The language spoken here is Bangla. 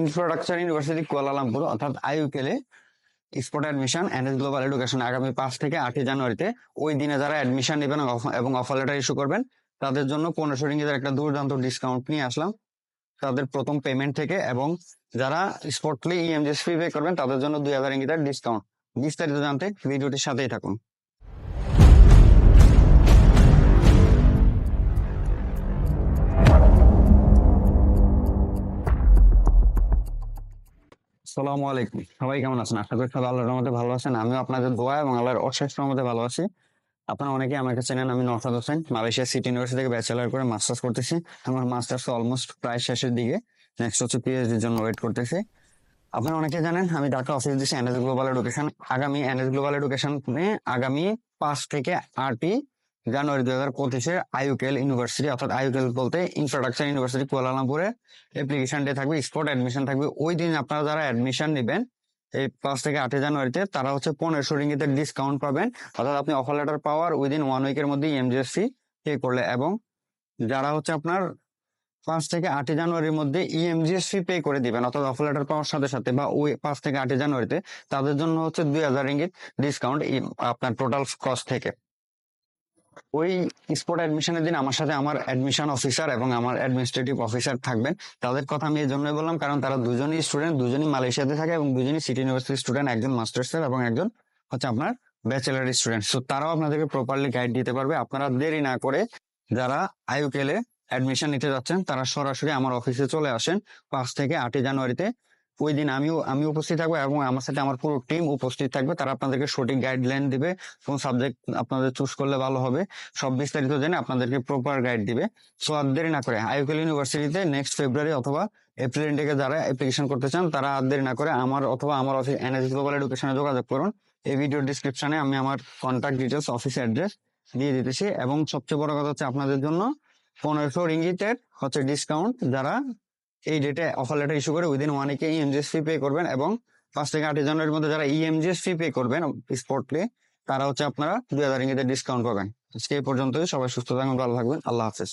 ইনফ্রাস্ট্রাকচার ইউনিভার্সিটি কুয়ালালামপুর অর্থাৎ আইইউকেলে spot admission NS global education আগামী পাঁচ থেকে আটই জানুয়ারিতে ওই দিনে যারা অ্যাডমিশন নেবেন এবং অফার লেটার ইস্যু করবেন, তাদের জন্য পনেরোশো রিঙ্গিতের একটা দুর্দান্ত ডিসকাউন্ট নিয়ে আসলাম। তাদের প্রথম পেমেন্ট থেকে এবং যারা স্পটলি ইএমজিএস ফি পে করবেন, তাদের জন্য দুই হাজার রিঙ্গিতের ডিসকাউন্ট বিস্তারিত জানতে ভিডিওটির সাথেই থাকুন। সালামু আলাইকুম। সবাই কেমন আছেন? আশা করি সবাই আল্লাহর রহমতে ভালো আছেন। আমিও আপনাদের দোয়া এবং আল্লাহর অশেষ রহমতে ভালো আছি। আপনারা অনেকে আমাকে চেনেন, আমি Narsad Hossain Malaysia city university থেকে ব্যাচেলার করে মাস্টার্স করতেছি। আমার মাস্টার্স অলমোস্ট প্রায় শেষের দিকে। নেক্সট হচ্ছে পিএইচডির জন্য ওয়েট করতেছি। আপনারা অনেকে জানেন, আমি ঢাকা অফিস দিচ্ছি এনএস গ্লোবাল এডুকেশন আগামী এনএস গ্লোবাল এডুকেশন আগামী পাঁচ থেকে আটই জানুয়ারি দুই হাজার পঁচিশে আইউকেল ইউনিভার্সিটি অর্থাৎ আইউকেল বলতে ইনফ্রাস্ট্রাকচার ইউনিভার্সিটি কুয়ালালামপুরে অ্যাপ্লিকেশন ডে থাকবে স্পট অ্যাডমিশন থাকবে। ওই দিন আপনারা যারা অ্যাডমিশন নেবেন, এই পাঁচ থেকে আটই জানুয়ারিতে, তারা হচ্ছে পনেরোশো রিঙ্গিতের ডিসকাউন্ট পাবেন। অর্থাৎ আপনি অফার লেটার পাওয়ার উইদিন ওয়ান উইকের মধ্যে এমজিএসসি পে করলে এবং যারা হচ্ছে আপনার পাঁচ থেকে আটই জানুয়ারির মধ্যে E ইএমজিএস ফি পে করে দিবেন, অর্থাৎ অফার লেটার পাওয়ার সাথে সাথে বা ওই পাঁচ থেকে আটই জানুয়ারিতে, তাদের জন্য হচ্ছে দুই হাজার রিঙ্গিত ডিসকাউন্ট আপনার টোটাল কস্ট থেকে। ওই স্পট অ্যাডমিশনের দিন আমার সাথে আমার অ্যাডমিশন অফিসার এবং আমার অ্যাডমিনিস্ট্রেটিভ অফিসার থাকবেন। তাদের কথা আমি এই জন্যই বললাম, কারণ তারা দুজনই স্টুডেন্ট দুজনই মালয়েশিয়াতে থাকে এবং দুজনই সিটি ইউনিভার্সিটি স্টুডেন্ট একজন মাস্টার্সের এবং একজন হচ্ছে আপনার ব্যাচেলার স্টুডেন্ট সো তারাও আপনাদেরকে প্রপারলি গাইড দিতে পারবে। আপনারা দেরি না করে যারা আইউকেলে অ্যাডমিশন নিতে যাচ্ছেন, তারা সরাসরি আমার অফিসে চলে আসেন পাঁচ থেকে আটই জানুয়ারিতে। ওই দিন আমিও আমি উপস্থিত থাকব এবং আমার সাথে আমার পুরো টিম উপস্থিত থাকবে। তারা আপনাদেরকে সঠিক গাইডলাইন দিবে কোন সাবজেক্ট আপনাদের চুজ করলে ভালো হবে। সব বিস্তারিত জেনে আপনাদেরকে প্রপার গাইড দিবে। সো আর দেরি না করে আইউকেল ইউনিভার্সিটিতে নেক্সট ফেব্রুয়ারি অথবা এপ্রিল ইন্টেকে যারা অ্যাপ্লিকেশন করতে চান, তারা আর দেরি না করে আমার অথবা আমার অফিস এনএস গ্লোবাল এডুকেশনে যোগাযোগ করুন। এই ভিডিও ডিসক্রিপশনে আমি আমার কন্ট্যাক্ট ডিটেলস অফিস অ্যাড্রেস দিয়ে দিতেছি এবং সবচেয়ে বড় কথা হচ্ছে আপনাদের জন্য পনেরোশো রিঙ্গিতের হচ্ছে ডিসকাউন্ট যারা এই ডেটে অফার লেটার ইস্যু করে উইদিন ওয়ান উইকে ইএমজিএস ফি পে করবেন এবং পাঁচ থেকে আট জানুয়ারির মধ্যে যারা ইএমজিএস ফি পে করবেন স্পটলি তারা হচ্ছে আপনারা দুই হাজার ইঙ্গিতে ডিসকাউন্ট পাবেন। আজকে এই পর্যন্তই, সবাই সুস্থ থাকবেন, ভালো থাকবেন, আল্লাহ হাফেজ।